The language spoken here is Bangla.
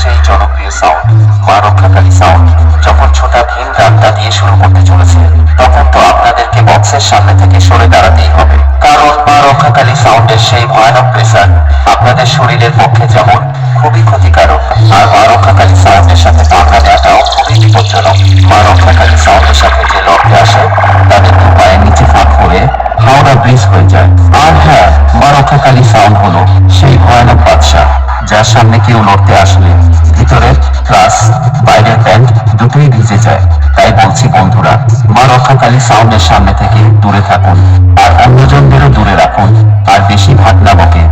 সেই জনপ্রিয় সাউন্ড মা রক্ষাকালী সাউন্ড যখন ছোটা ভিন রান্না দিয়ে শুরু করতে চলেছে, তখন তো আপনাদেরকে বক্সের সামনে থেকে সরে দাঁড়াতেই হবে। কারণ মা রক্ষাকালী সাউন্ডের সেই ভয়ানক প্রেসার আপনাদের শরীরের পক্ষে যেমন খুবই ক্ষতিকারক, আর মা রক্ষাকালী সাউন্ডের সাথে যার সামনে কেউ লড়তে আসলে। ভিতরের ক্লাস, বাইরের প্যান্ট দুটোই ভিজে যায়। তাই বলছি, বন্ধুরা, মা রক্ষাকালী সাউন্ডের সামনে থেকে দূরে থাকুন। আর অন্যজনদেরও দূরে রাখুন। আর বেশি ভাগ না বকে।